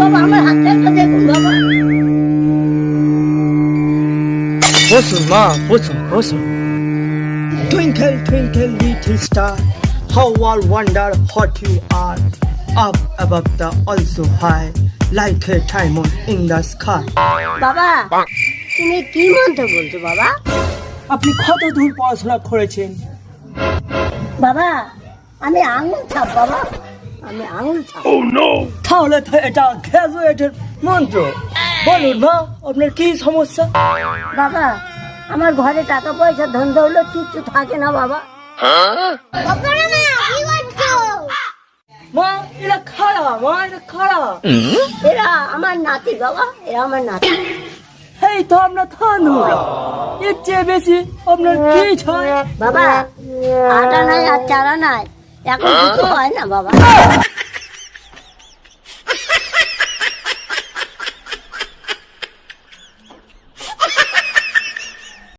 বাবা আমার হাতটা দেখুন বাবা। বসুন মা বসুন বসুন। Twinkle twinkle little star how are wonder hot you are up above the also high like a diamond in the sky বাবা তুমি কি মন্ত্র বলছো বাবা? আপনি কত দূর পড়াশোনা করেছেন? বাবা আমি আঙুল ছাপ বাবা। আমি আঙুল ছাপ তাহলে তো এটা গ্রাজুয়েটের মন্ত্র। বলুন মা আপনার কি সমস্যা? বাবা আমার ঘরে টাকা পয়সা ধন দৌলত কিচ্ছু থাকে না বাবা। মা এটা খারাপ মা এটা খারাপ এরা আমার নাতি বাবা এরা আমার নাতি। এই তো আপনার থানু। এর চেয়ে বেশি আপনার কি চাই বাবা আটা নাই আর চারা নাই। এখন কিছু হয় না বাবা